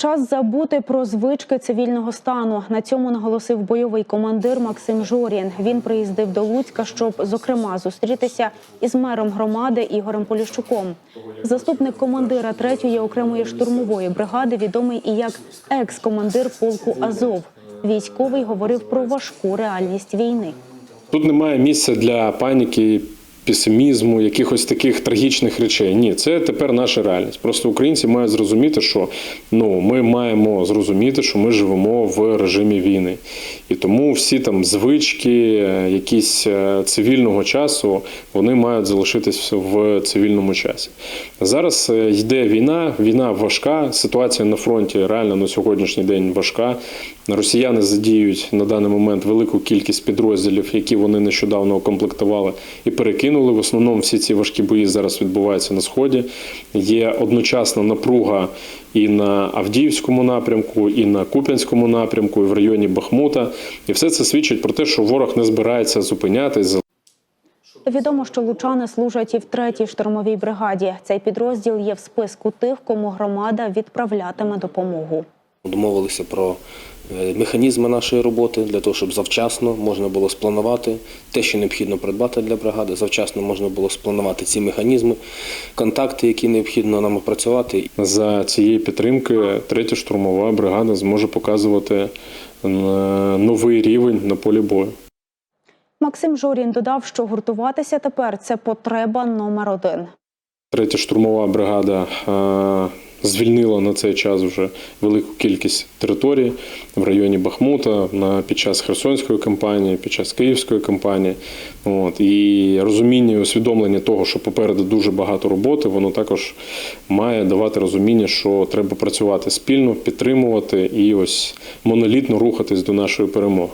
Час забути про звички цивільного стану. На цьому наголосив бойовий командир Максим Жорін. Він приїздив до Луцька, щоб зокрема зустрітися із мером громади Ігорем Поліщуком. Заступник командира 3-ї окремої штурмової бригади відомий і як екс-командир полку Азов. Військовий говорив про важку реальність війни. Тут немає місця для паніки, песимізму, якихось таких трагічних речей. Ні, це тепер наша реальність. Просто українці мають зрозуміти, що ну ми маємо зрозуміти, що ми живемо в режимі війни, і тому всі там звички, якісь е, цивільного часу, вони мають залишитись в цивільному часі. Зараз е, йде війна, війна важка. Ситуація на фронті реально на сьогоднішній день важка. Росіяни задіють на даний момент велику кількість підрозділів, які вони нещодавно укомплектували і перекинули. В основному всі ці важкі бої зараз відбуваються на сході. Є одночасна напруга і на Авдіївському напрямку, і на Куп'янському напрямку, і в районі Бахмута. І все це свідчить про те, що ворог не збирається зупинятись. Відомо, що лучани служать і в 3-й штурмовій бригаді. Цей підрозділ є в списку тих, кому громада відправлятиме допомогу. Домовилися про е, механізми нашої роботи для того, щоб завчасно можна було спланувати те, що необхідно придбати для бригади. Завчасно можна було спланувати ці механізми, контакти, які необхідно нам опрацювати. За цієї підтримки третя штурмова бригада зможе показувати е, новий рівень на полі бою. Максим Жорін додав, що гуртуватися тепер це потреба номер один. Третя штурмова бригада звільнила на цей час вже велику кількість територій в районі Бахмута на під час Херсонської кампанії, під час Київської кампанії. От і розуміння і усвідомлення того, що попереду дуже багато роботи, воно також має давати розуміння, що треба працювати спільно, підтримувати і ось монолітно рухатись до нашої перемоги.